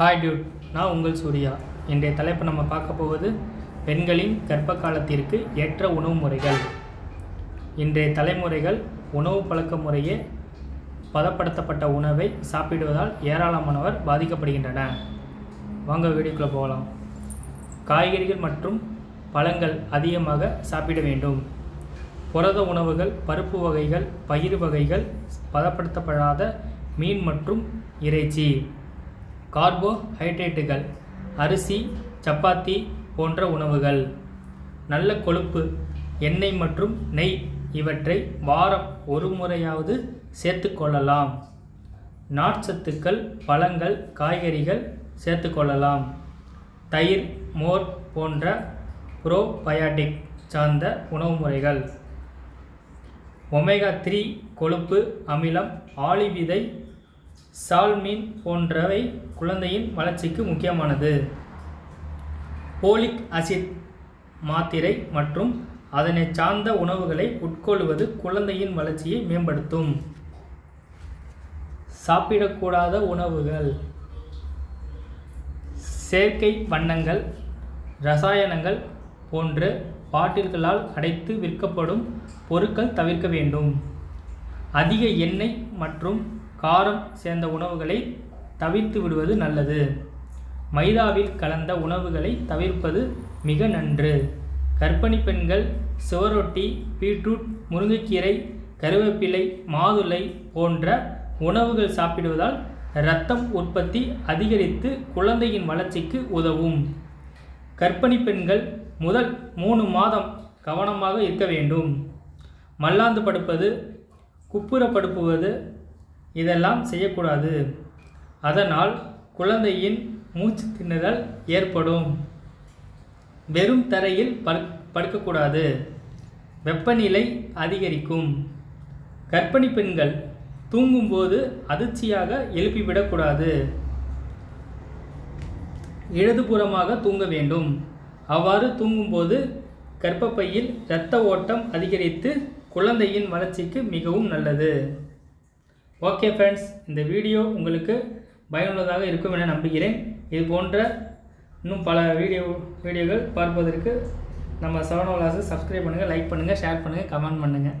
Hi Dude நான் உங்கள் சூர்யா. இன்றைய தலைப்பு நம்ம பார்க்க போவது பெண்களின் கர்ப்ப காலத்திற்கு ஏற்ற உணவு முறைகள். இன்றைய தலைமுறைகள் உணவு பழக்க முறையே பதப்படுத்தப்பட்ட உணவை சாப்பிடுவதால் ஏராளமானவர் பாதிக்கப்படுகின்றன. வாங்க வீடியோக்குள்ளே போகலாம். காய்கறிகள் மற்றும் பழங்கள் அதிகமாக சாப்பிட வேண்டும். புரத உணவுகள் பருப்பு வகைகள் பயிர் வகைகள் பதப்படுத்தப்படாத மீன் மற்றும் இறைச்சி. கார்போஹைட்ரேட்டுகள் அரிசி சப்பாத்தி போன்ற உணவுகள். நல்ல கொழுப்பு எண்ணெய் மற்றும் நெய் இவற்றை வாரம் ஒரு முறையாவது சேர்த்துக்கொள்ளலாம் நார்ச்சத்துக்கள் பழங்கள் காய்கறிகள் சேர்த்துக்கொள்ளலாம் தயிர் மோர் போன்ற ப்ரோபயாட்டிக் சார்ந்த உணவு முறைகள். ஒமேகா த்ரீ கொழுப்பு அமிலம் ஆளி விதை சால்மீன் போன்றவை குழந்தையின் வளர்ச்சிக்கு முக்கியமானது. போலிக் அசிட் மாத்திரை மற்றும் அதனை சார்ந்த உணவுகளை உட்கொள்வது குழந்தையின் வளர்ச்சியை மேம்படுத்தும். சாப்பிடக்கூடாத உணவுகள். செயற்கை வண்ணங்கள் ரசாயனங்கள் போன்று பாட்டில்களால் அடைத்து விற்கப்படும் பொருட்கள் தவிர்க்க வேண்டும். அதிக எண்ணெய் மற்றும் காரம் சேர்ந்த உணவுகளை தவிர்த்து விடுவது நல்லது. மைதாவில் கலந்த உணவுகளை தவிர்ப்பது மிக நன்று. கர்ப்பிணி பெண்கள் சுவரொட்டி பீட்ரூட் முருங்கைக்கீரை கருவேப்பிலை மாதுளை போன்ற உணவுகள் சாப்பிடுவதால் இரத்தம் உற்பத்தி அதிகரித்து குழந்தையின் வளர்ச்சிக்கு உதவும். கர்ப்பிணி பெண்கள் முதல் மூணு மாதம் கவனமாக இருக்க வேண்டும். மல்லாந்து படுப்பது குப்புற படுப்புவது இதெல்லாம் செய்யக்கூடாது. அதனால் குழந்தையின் மூச்சு திணறல் ஏற்படும். வெறும் தரையில் படு படுக்கக்கூடாது. வெப்பநிலை அதிகரிக்கும். கர்ப்பிணி பெண்கள் தூங்கும்போது அதிர்ச்சியாக எழுப்பிவிடக்கூடாது. இடதுபுறமாக தூங்க வேண்டும். அவ்வாறு தூங்கும்போது கர்ப்பப்பையில் இரத்த ஓட்டம் அதிகரித்து குழந்தையின் வளர்ச்சிக்கு மிகவும் நல்லது. ஓகே ஃப்ரெண்ட்ஸ் இந்த வீடியோ உங்களுக்கு பயனுள்ளதாக இருக்கும் என நம்புகிறேன். இது போன்ற இன்னும் பல வீடியோ வீடியோகள் பார்ப்பதற்கு நம்ம சவனோலாஸை சப்ஸ்கிரைப் பண்ணுங்கள் லைக் பண்ணுங்கள் ஷேர் பண்ணுங்கள் கமெண்ட் பண்ணுங்கள்